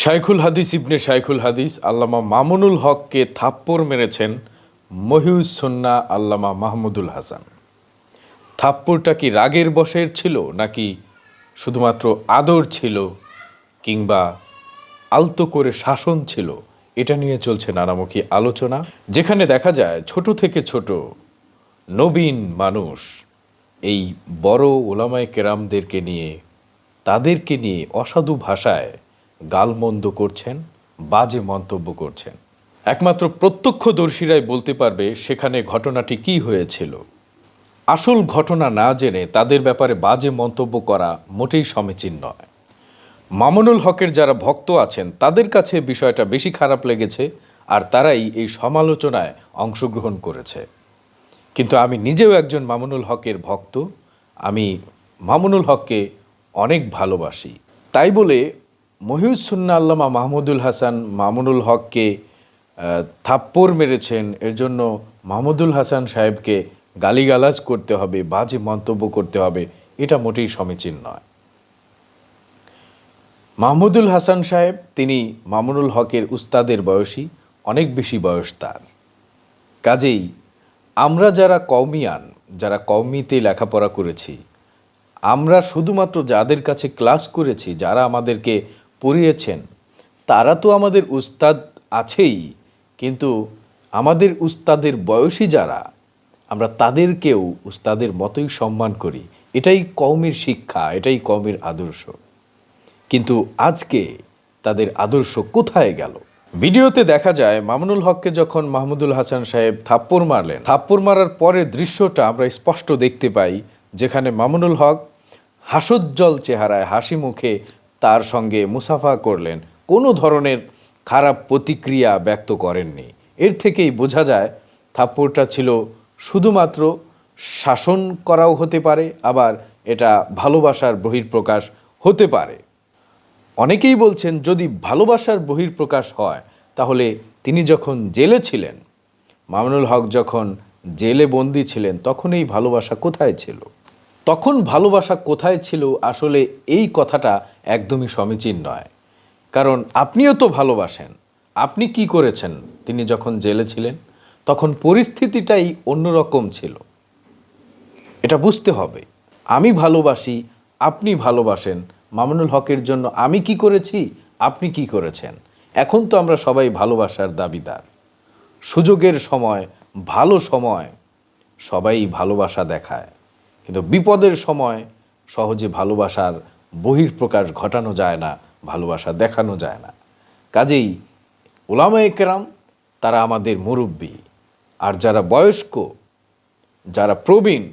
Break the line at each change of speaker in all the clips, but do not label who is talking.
শাইখুল হাদিস ইবনে শাইখুল হাদিস আল্লামা মামুনুল হককে থাপ্পড় মেরেছেন মহিউসন্না আল্লামা মাহমুদুল হাসান। থাপ্পড়টা কি রাগের বশের ছিল নাকি শুধুমাত্র আদর ছিল কিংবা আলতো করে শাসন ছিল? এটা নিয়ে চলছে নানামুখী আলোচনা, যেখানে দেখা যায় ছোট থেকে ছোট নবীন মানুষ এই বড় ওলামায় কেরামদেরকে নিয়ে, তাদেরকে নিয়ে অসাধু ভাষায় গালমন্দ করছেন, বাজে মন্তব্য করছেন। একমাত্র প্রত্যক্ষদর্শীরাই বলতে পারবে সেখানে ঘটনাটি কি হয়েছিল। আসল ঘটনা না জেনে তাদের ব্যাপারে বাজে মন্তব্য করা মোটেই সমীচীন নয়। মামুনুল হকের যারা ভক্ত আছেন, তাদের কাছে বিষয়টা বেশি খারাপ লেগেছে আর তারাই এই সমালোচনায় অংশগ্রহণ করেছে। কিন্তু আমি নিজেও একজন মামুনুল হকের ভক্ত। আমি মামুনুল হককে অনেক ভালোবাসি। তাই বলে মহিউসুন্না আল্লামা মাহমুদুল হাসান মামুনুল হককে থাপ্পড় মেরেছেন। এর জন্য মাহমুদুল হাসান সাহেবকে গালিগালাজ করতে হবে, বাজে মন্তব্য করতে হবে। এটা মোটেই সমীচীন নয়। মাহমুদুল হাসান সাহেব, তিনি মামুনুল হকের উস্তাদের বয়সী, অনেক বেশি বয়স তার। কাজেই আমরা যারা কওমিয়ান, যারা কওমিতে লেখাপড়া করেছি, আমরা শুধুমাত্র যাদের কাছে ক্লাস করেছি, যারা আমাদেরকে পড়িয়েছেন। তারা তো আমাদের উস্তাদ আছেই, কিন্তু আমাদের উস্তাদের বয়সী যারা, আমরা তাদেরকেও উস্তাদের মতোই সম্মান করি। এটাই কওমের শিক্ষা, এটাই কওমের আদর্শ। কিন্তু আজকে তাদের আদর্শ কোথায় গেল? ভিডিওতে দেখা যায়, মামুনুল হককে যখন মাহমুদুল হাসান সাহেব থাপ্পড় মারলেন, থাপ্পড় মারার পরের দৃশ্যটা আমরা স্পষ্ট দেখতে পাই, যেখানে মামুনুল হক হাসজ্জ্বল চেহারায় হাসি মুখে তার সঙ্গে মুসাফা করলেন। কোনো ধরনের খারাপ প্রতিক্রিয়া ব্যক্ত করেননি। এর থেকেই বোঝা যায়, থাপ্পড়টা ছিল শুধুমাত্র শাসন করাও হতে পারে, আবার এটা ভালোবাসার বহির্প্রকাশ হতে পারে। অনেকেই বলছেন, যদি ভালোবাসার বহির্প্রকাশ হয়, তাহলে তিনি যখন জেলে ছিলেন, মামুনুল হক যখন জেলে বন্দি ছিলেন, তখন এই ভালোবাসা কোথায় ছিল? তখন ভালোবাসা কোথায় ছিল আসলে এই কথাটা একদমই সমীচীন নয়। কারণ আপনিও তো ভালোবাসেন। আপনি কি করেছেন? তিনি যখন জেলে ছিলেন, তখন পরিস্থিতিটাই অন্যরকম ছিল। এটা বুঝতে হবে। আমি ভালোবাসি, আপনি ভালোবাসেন। মামুনুল হকের জন্য আমি কি করেছি? আপনি কি করেছেন? এখন তো আমরা সবাই ভালোবাসার দাবিদার। সুযোগের সময়, ভালো সময় সবাই ভালোবাসা দেখায়। কিন্তু বিপদের সময় সহজে ভালোবাসার বহির্প্রকাশ ঘটানো যায় না, ভালোবাসা দেখানো যায় না। কাজেই ওলামায়ে কেরাম তারা আমাদের মুরব্বী। আর যারা বয়স্ক, যারা প্রবীণ,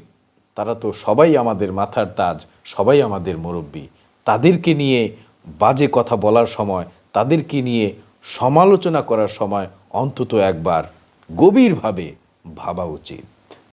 তারা তো সবাই আমাদের মাথার তাজ, সবাই আমাদের মুরব্বী। তাদেরকে নিয়ে বাজে কথা বলার সময়, তাদেরকে নিয়ে সমালোচনা করার সময় অন্তত একবার গভীরভাবে ভাবা উচিত।